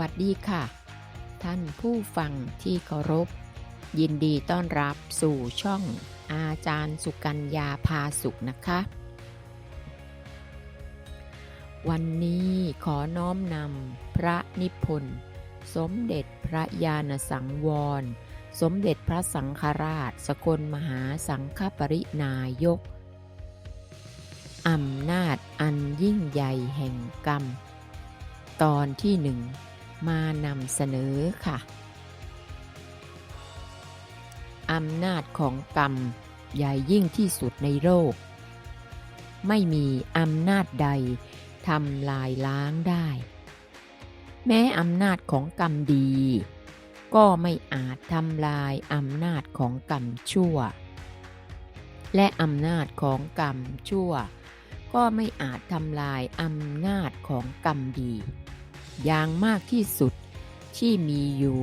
วัสดีค่ะ ท่านผู้ฟังที่เคารพ ยินดีต้อนรับสู่ช่องอาจารย์สุกัญญาพาสุขนะคะ วันนี้ขอน้อมนำพระนิพนธ์สมเด็จพระญาณสังวร สมเด็จพระสังฆราช สกลมหาสังฆปรินายกอำนาจอันยิ่งใหญ่แห่งกรรม ตอนที่หนึ่ง มานำเสนอค่ะ อำนาจของกรรมใหญ่ยิ่งที่สุดในโลก ไม่มีอำนาจใดทำลายล้างได้ แม้อำนาจของกรรมดี ก็ไม่อาจทำลายอำนาจของกรรมชั่ว และอำนาจของกรรมชั่ว ก็ไม่อาจทำลายอำนาจของกรรมดี อย่างมากที่สุดที่มีอยู่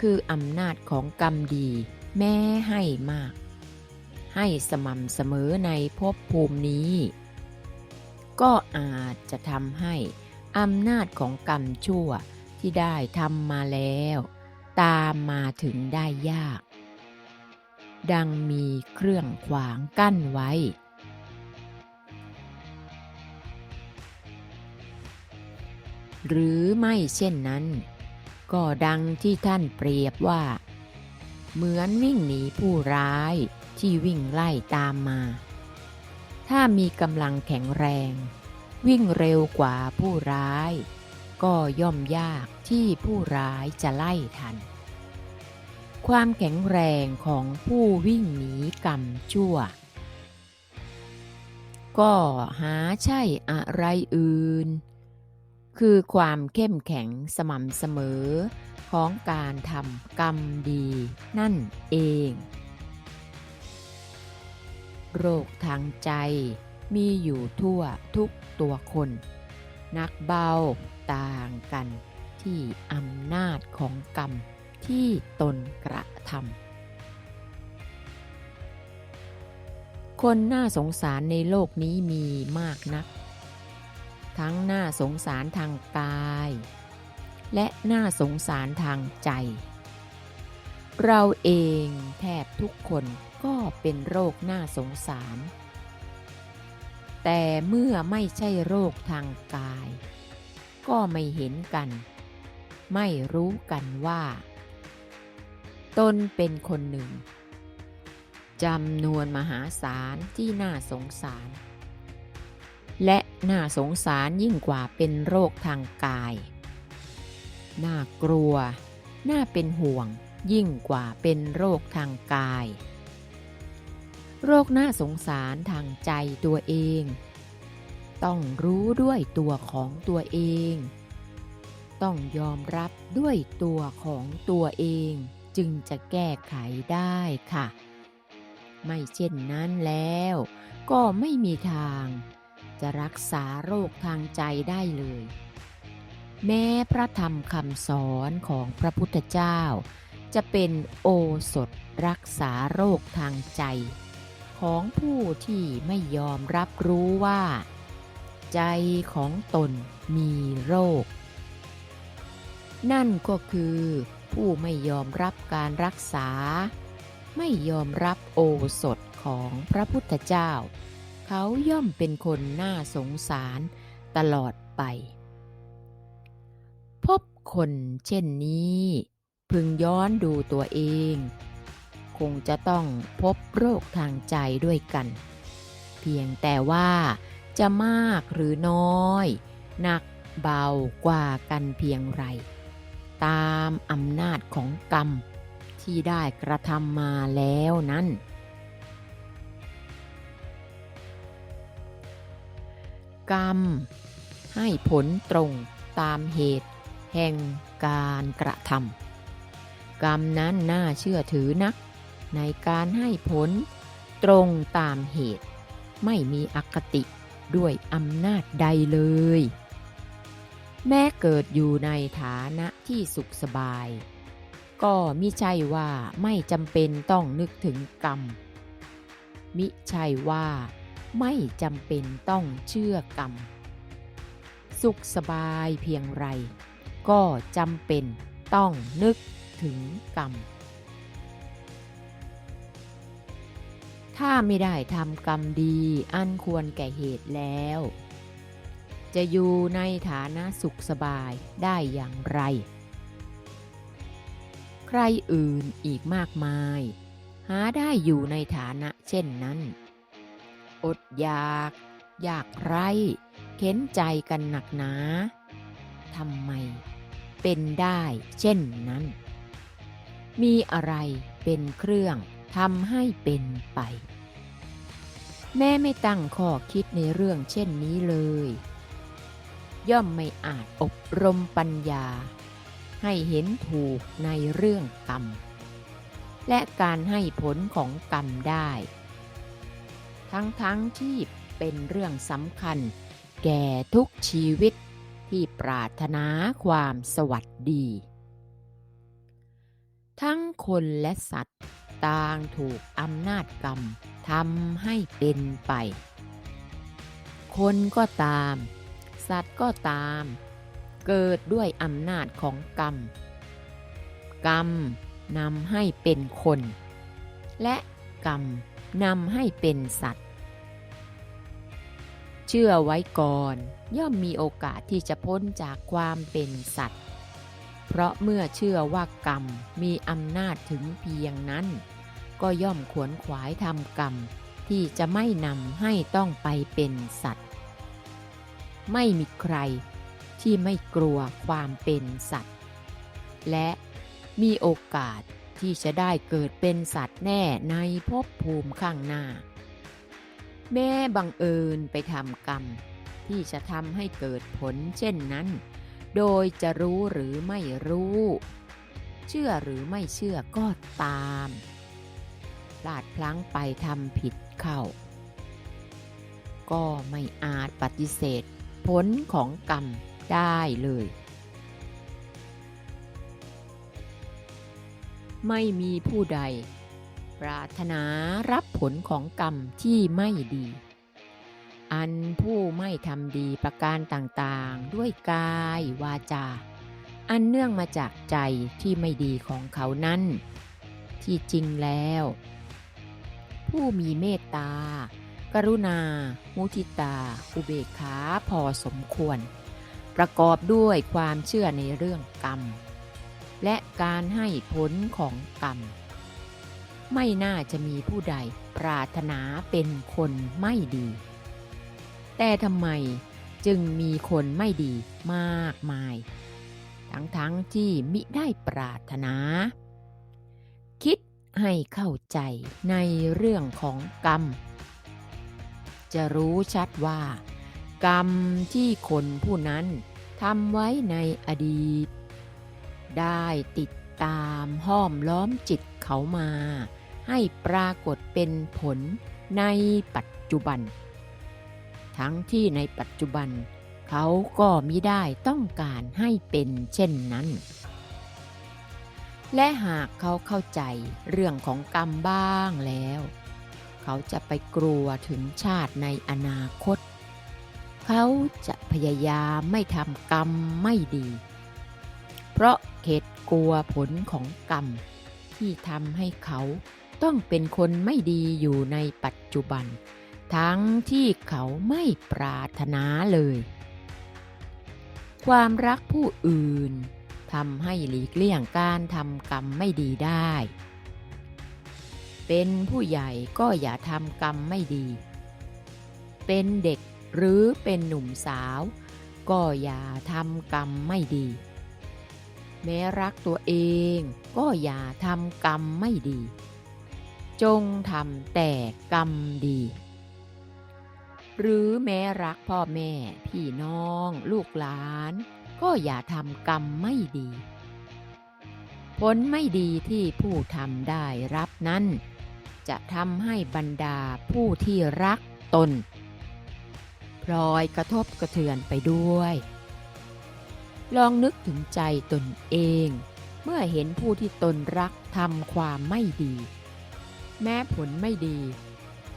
คืออำนาจของกรรมดี แม้ให้มาก ให้สม่ำเสมอในภพภูมินี้ ก็อาจจะทำให้อำนาจของกรรมชั่วที่ได้ทำมาแล้ว ตามมาถึงได้ยาก ดังมีเครื่องขวางกั้นไว้ หรือไม่เช่นนั้น ก็ดังที่ท่านเปรียบว่า เหมือนวิ่งหนีผู้ร้ายที่วิ่งไล่ตามมา ถ้ามีกำลังแข็งแรง วิ่งเร็วกว่าผู้ร้าย ก็ย่อมยากที่ผู้ร้ายจะไล่ทัน ความแข็งแรงของผู้วิ่งหนีกรรมชั่ว ก็หาใช่อะไรอื่น คือความเข้มแข็งสม่ำเสมอ ของการทำกรรมดี นั่นเอง โรคทางใจมีอยู่ทั่วทุกตัวคน นักเบาต่างกันที่อำนาจของกรรมที่ตนกระทำคนน่าสงสารในโลกนี้มีมากนัก ทั้งน่าสงสารทางกาย และน่าสงสารทางใจ เราเองแทบทุกคนก็เป็นโรคน่าสงสาร แต่เมื่อไม่ใช่โรคทางกาย ก็ไม่เห็นกัน ไม่รู้กันว่า ตนเป็นคนหนึ่งจำนวนมหาศาลที่น่าสงสาร และ น่าสงสารยิ่งกว่าเป็นโรคทางกาย น่ากลัว น่าเป็นห่วงยิ่งกว่าเป็นโรคทางกาย โรคน่าสงสารทางใจตัวเอง ต้องรู้ด้วยตัวของตัวเอง ต้องยอมรับด้วยตัวของตัวเองจึงจะแก้ไขได้ค่ะ ไม่เช่นนั้นแล้วก็ไม่มีทาง จะรักษาโรคทางใจได้เลย แม้พระธรรมคำสอนของพระพุทธเจ้า จะเป็นโอสถรักษาโรคทางใจ ของผู้ที่ไม่ยอมรับรู้ว่า ใจของตนมีโรค นั่นก็คือผู้ไม่ยอมรับการรักษา ไม่ยอมรับโอสถของพระพุทธเจ้า เขาย่อมเป็นคนน่าสงสารตลอดไป พบคนเช่นนี้ พึงย้อนดูตัวเอง คงจะต้องพบโรคทางใจด้วยกัน เพียงแต่ว่าจะมากหรือน้อย หนักเบากว่ากันเพียงไร ตามอำนาจของกรรมที่ได้กระทำมาแล้วนั้น กรรม ให้ผลตรงตามเหตุแห่งการกระทำกรรมนั้นน่าเชื่อถือนัก ในการให้ผลตรงตามเหตุ ไม่มีอคติด้วยอำนาจใดเลย แม้เกิดอยู่ในฐานะที่สุขสบาย ก็มิใช่ว่าไม่จำเป็นต้องนึกถึงกรรม มิใช่ว่า ไม่จำเป็นต้องเชื่อกรรม สุขสบายเพียงไร ก็จำเป็นต้องนึกถึงกรรม ถ้าไม่ได้ทำกรรมดีอันควรแก่เหตุแล้ว จะอยู่ในฐานะสุขสบายได้อย่างไร ใครอื่นอีกมากมาย หาได้อยู่ในฐานะเช่นนั้น อดอยาก อยากไรเข็นใจกันหนักหนาทำไม เป็นได้เช่นนั้น มีอะไรเป็นเครื่องทำให้เป็นไป แม่ไม่ตั้งข้อคิดในเรื่องเช่นนี้เลย ย่อมไม่อาจอบรมปัญญา ให้เห็นถูกในเรื่องกรรม และการให้ผลของกรรมได้ ทั้งๆทที่เป็นเรื่องสำคัญ แก่ทุกชีวิตที่ปรารถนาความสวัสดี ทั้งคนและสัตว์ต่างถูกอำนาจกรรมทำให้เป็นไป คนก็ตาม สัตว์ก็ตาม เกิดด้วยอำนาจของกรรม กรรมนำให้เป็นคน และกรรม นำให้เป็นสัตว์ เชื่อไว้ก่อน ย่อมมีโอกาสที่จะพ้นจากความเป็นสัตว์ เพราะเมื่อเชื่อว่ากรรมมีอำนาจถึงเพียงนั้น ก็ย่อมขวนขวายทำกรรมที่จะไม่นำให้ต้องไปเป็นสัตว์ ไม่มีใครที่ไม่กลัวความเป็นสัตว์ และมีโอกาส ที่จะได้เกิดเป็นสัตว์แน่ในภพภูมิข้างหน้า แม้บังเอิญไปทำกรรม ที่จะทำให้เกิดผลเช่นนั้น โดยจะรู้หรือไม่รู้ เชื่อหรือไม่เชื่อก็ตามพลาดพลั้งไปทำผิดเข้า ก็ไม่อาจปฏิเสธ ผลของกรรมได้เลย ไม่มีผู้ใด ปรารถนารับผลของกรรมที่ไม่ดี อันผู้ไม่ทำดีประการต่างๆ ด้วยกายวาจา อันเนื่องมาจากใจที่ไม่ดีของเขานั้น ที่จริงแล้ว ผู้มีเมตตา กรุณา มุทิตา อุเบกขาพอสมควร ประกอบด้วยความเชื่อในเรื่องกรรม และการให้ผลของกรรม ไม่น่าจะมีผู้ใดปรารถนาเป็นคนไม่ดี แต่ทำไมจึงมีคนไม่ดีมากมาย ทั้งๆทที่มิได้ปรารถนา คิดให้เข้าใจในเรื่องของกรรม จะรู้ชัดว่า กรรมที่คนผู้นั้นทำไว้ในอดีต ได้ติดตามห้อมล้อมจิตเขามา ให้ปรากฏเป็นผลในปัจจุบัน ทั้งที่ในปัจจุบัน เขาก็มิได้ต้องการให้เป็นเช่นนั้น และหากเขาเข้าใจเรื่องของกรรมบ้างแล้ว เขาจะไปกลัวถึงชาติในอนาคต เขาจะพยายามไม่ทำกรรมไม่ดี เพราะเข็ดกลัวผลของกรรม ที่ทำให้เขาต้องเป็นคนไม่ดีอยู่ในปัจจุบัน ทั้งที่เขาไม่ปรารถนาเลย ความรักผู้อื่นทำให้หลีกเลี่ยงการทำกรรมไม่ดีได้ เป็นผู้ใหญ่ก็อย่าทำกรรมไม่ดี เป็นเด็กหรือเป็นหนุ่มสาว ก็อย่าทำกรรมไม่ดี แม้รักตัวเองก็อย่าทำกรรมไม่ดี จงทำแต่กรรมดี หรือแม้รักพ่อแม่ พี่น้อง ลูกหลาน ก็อย่าทำกรรมไม่ดี ผลไม่ดีที่ผู้ทำได้รับนั้น จะทำให้บรรดาผู้ที่รักตนพลอยกระทบกระเทือนไปด้วย ลองนึกถึงใจตนเอง เมื่อเห็นผู้ที่ตนรักทำความไม่ดี แม้ผลไม่ดี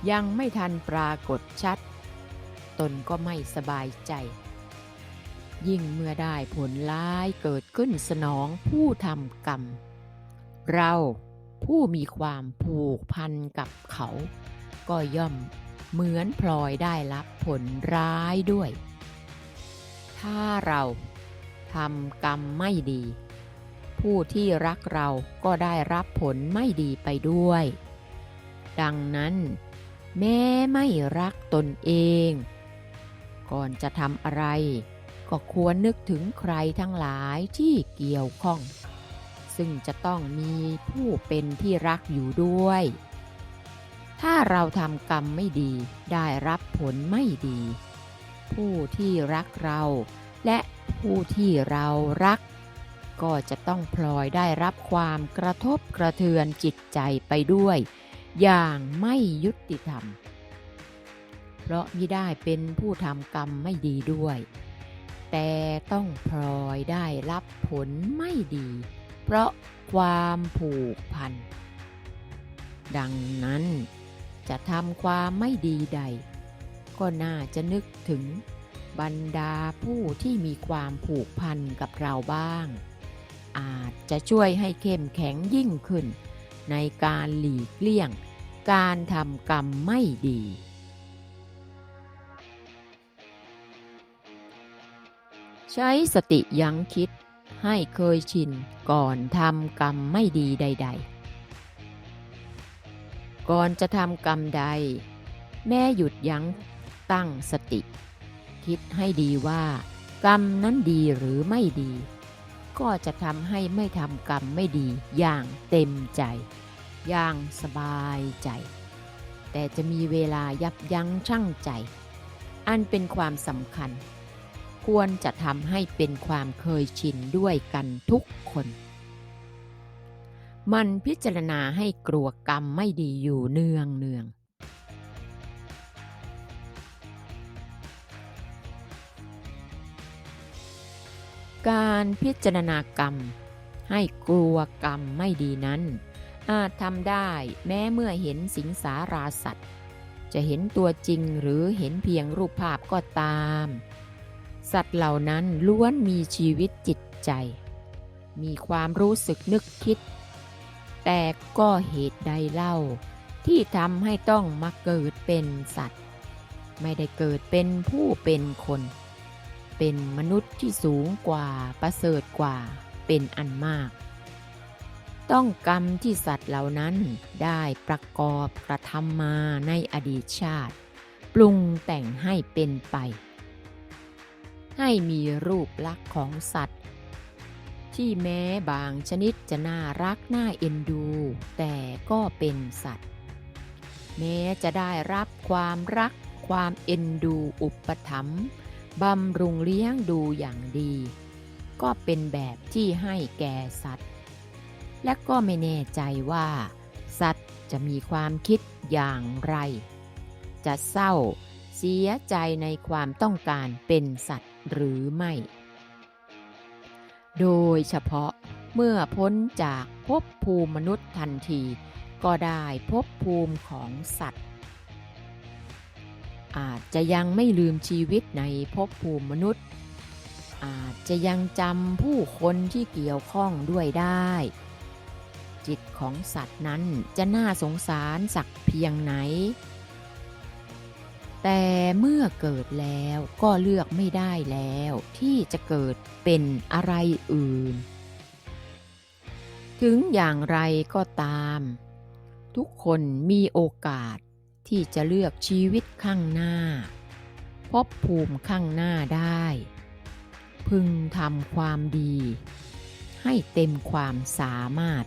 ยังไม่ทันปรากฏชัด ตนก็ไม่สบายใจ ยิ่งเมื่อได้ผลร้ายเกิดขึ้นสนองผู้ทำกรรม เราผู้มีความผูกพันกับเขา ก็ย่อมเหมือนพลอยได้รับผลร้ายด้วย ถ้าเรา ทำกรรมไม่ดี ผู้ที่รักเราก็ได้รับผลไม่ดีไปด้วย ดังนั้น แม้ไม่รักตนเอง ก่อนจะทำอะไร ก็ควรนึกถึงใครทั้งหลายที่เกี่ยวข้อง ซึ่งจะต้องมีผู้เป็นที่รักอยู่ด้วย ถ้าเราทำกรรมไม่ดีได้รับผลไม่ดี ผู้ที่รักเราและ ผู้ที่เรารัก ก็จะต้องพลอยได้รับความกระทบกระเทือนจิตใจไปด้วย อย่างไม่ยุติธรรม เพราะมิได้เป็นผู้ทำกรรมไม่ดีด้วย แต่ต้องพลอยได้รับผลไม่ดี เพราะความผูกพัน ดังนั้นจะทำความไม่ดีใด ก็น่าจะนึกถึง บรรดาผู้ที่มีความผูกพันกับเราบ้าง อาจจะช่วยให้เข้มแข็งยิ่งขึ้น ในการหลีกเลี่ยง การทำกรรมไม่ดี ใช้สติยั้งคิดให้เคยชินก่อนทำกรรมไม่ดีใด ๆ ก่อนจะทำกรรมใด แม่หยุดยั้งตั้งสติ คิดให้ดีว่า กรรมนั้นดีหรือไม่ดี ก็จะทำให้ไม่ทำกรรมไม่ดีอย่างเต็มใจ อย่างสบายใจ แต่จะมีเวลายับยั้งชั่งใจ อันเป็นความสำคัญ ควรจะทำให้เป็นความเคยชินด้วยกันทุกคน มันพิจารณาให้กลัวกรรมไม่ดีอยู่เนืองเนือง การพิจารณากรรม ให้กลัวกรรมไม่ดีนั้น อาจทำได้แม้เมื่อเห็นสิงสาราสัตว์ จะเห็นตัวจริงหรือเห็นเพียงรูปภาพก็ตาม สัตว์เหล่านั้นล้วนมีชีวิตจิตใจ มีความรู้สึกนึกคิด แต่ก็เหตุใดเล่า ที่ทำให้ต้องมาเกิดเป็นสัตว์ ไม่ได้เกิดเป็นผู้เป็นคน เป็นมนุษย์ที่สูงกว่าประเสริฐกว่าเป็นอันมาก ต้องกรรมที่สัตว์เหล่านั้นได้ประกอบกระทำมาในอดีตชาติ ปรุงแต่งให้เป็นไป ให้มีรูปลักษณ์ของสัตว์ ที่แม้บางชนิดจะน่ารักน่าเอ็นดู แต่ก็เป็นสัตว์ แม้จะได้รับความรักความเอ็นดูอุปถัมภ์ บำรุงเลี้ยงดูอย่างดี ก็เป็นแบบที่ให้แก่สัตว์ และก็ไม่แน่ใจว่า สัตว์จะมีความคิดอย่างไร จะเศร้าเสียใจในความต้องการเป็นสัตว์หรือไม่ โดยเฉพาะเมื่อพ้นจากภพภูมิมนุษย์ทันที ก็ได้ภพภูมิของสัตว์ อาจจะยังไม่ลืมชีวิตในภพภูมิมนุษย์ อาจจะยังจำผู้คนที่เกี่ยวข้องด้วยได้ จิตของสัตว์นั้นจะน่าสงสารสักเพียงไหน แต่เมื่อเกิดแล้วก็เลือกไม่ได้แล้วที่จะเกิดเป็นอะไรอื่น ถึงอย่างไรก็ตาม ทุกคนมีโอกาส ที่จะเลือกชีวิตข้างหน้า พบภูมิข้างหน้าได้ พึงทำความดี ให้เต็มความสามารถ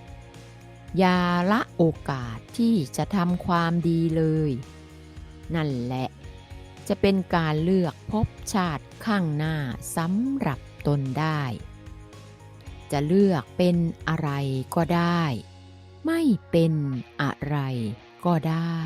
อย่าละโอกาสที่จะทำความดีเลย นั่นแหละ จะเป็นการเลือกพบชาติข้างหน้าสำหรับตนได้ จะเลือกเป็นอะไรก็ได้ ไม่เป็นอะไรก็ได้